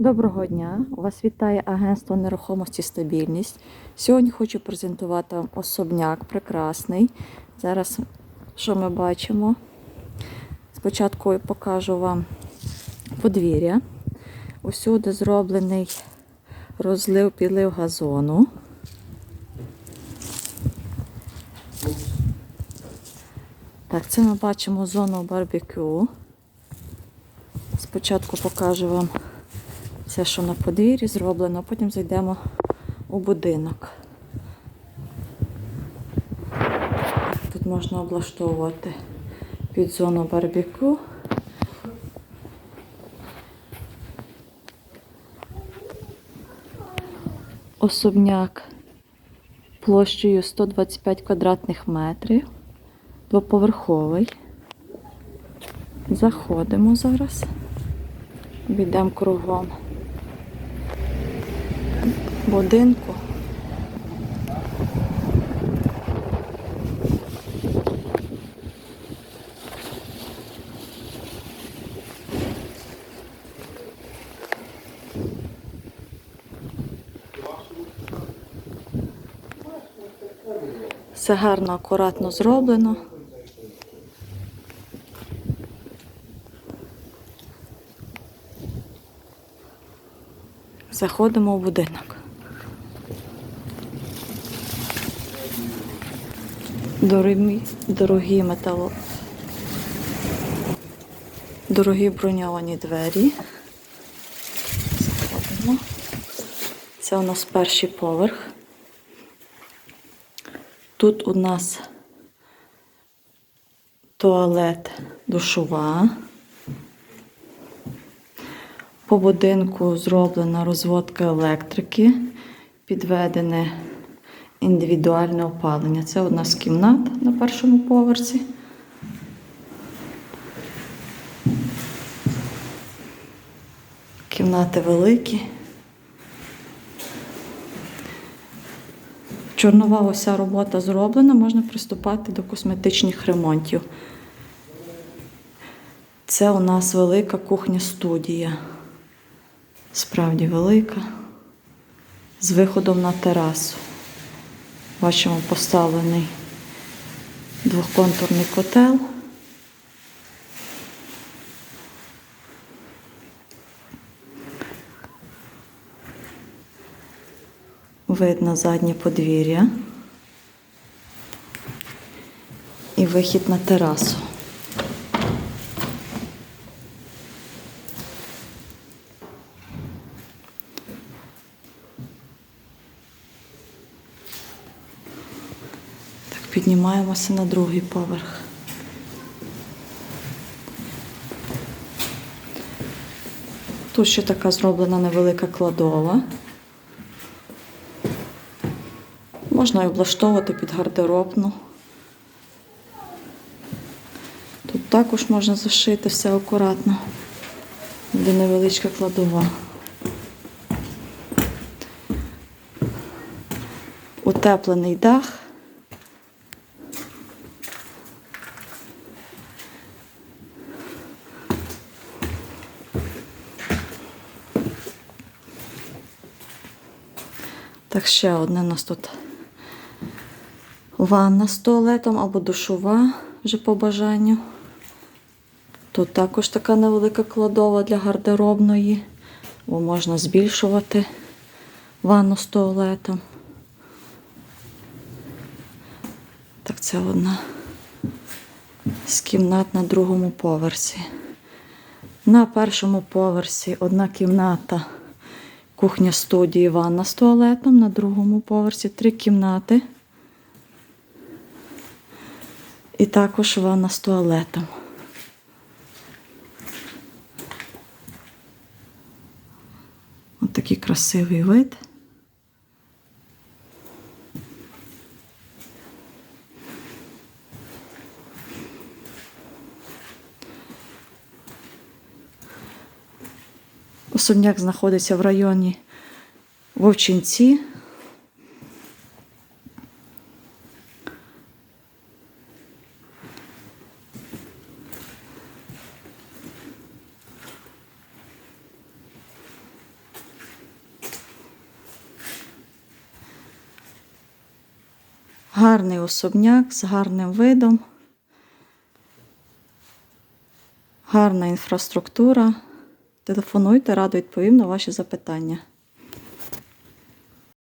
Доброго дня! Вас вітає агентство нерухомості стабільність. Сьогодні хочу презентувати вам особняк прекрасний. Зараз що ми бачимо? Спочатку покажу вам подвір'я. Усюди зроблений розлив підлив газону. Так, це ми бачимо зону барбекю. Спочатку покажу вам все, що на подвір'ї зроблено, а потім зайдемо у будинок. Тут можна облаштовувати під зону барбекю. Особняк площею 125 квадратних метрів, двоповерховий. Заходимо зараз. Йдемо кругом будинку. Все гарно, акуратно зроблено. Заходимо в будинок. Дорогі, дорогі метало. Дорогі броньовані двері. Заходимо. Це у нас перший поверх. Тут у нас туалет, душова. По будинку зроблена розводка електрики, підведене індивідуальне опалення. Це одна з кімнат на першому поверсі. Кімнати великі. Чорнова ося робота зроблена, можна приступати до косметичних ремонтів. Це у нас велика кухня-студія. Справді велика. З виходом на терасу. Бачимо поставлений двохконтурний котел. Видно заднє подвір'я і вихід на терасу. Піднімаємося на другий поверх. Тут ще така зроблена невелика кладова. Можна і облаштовувати під гардеробну. Тут також можна зашити все акуратно, де невеличка кладова. Утеплений дах. Так, ще одне у нас тут ванна з туалетом або душова вже по бажанню. Тут також така невелика кладова для гардеробної, бо можна збільшувати ванну з туалетом. Так, це одна з кімнат на другому поверсі. На першому поверсі одна кімната, кухня студії, ванна з туалетом. На другому поверсі три кімнати. І також ванна з туалетом. Ось такий красивий вид. Особняк знаходиться в районі Вовчинці. Гарний особняк з гарним видом, гарна інфраструктура. Телефонуйте, радо відповім на ваші запитання.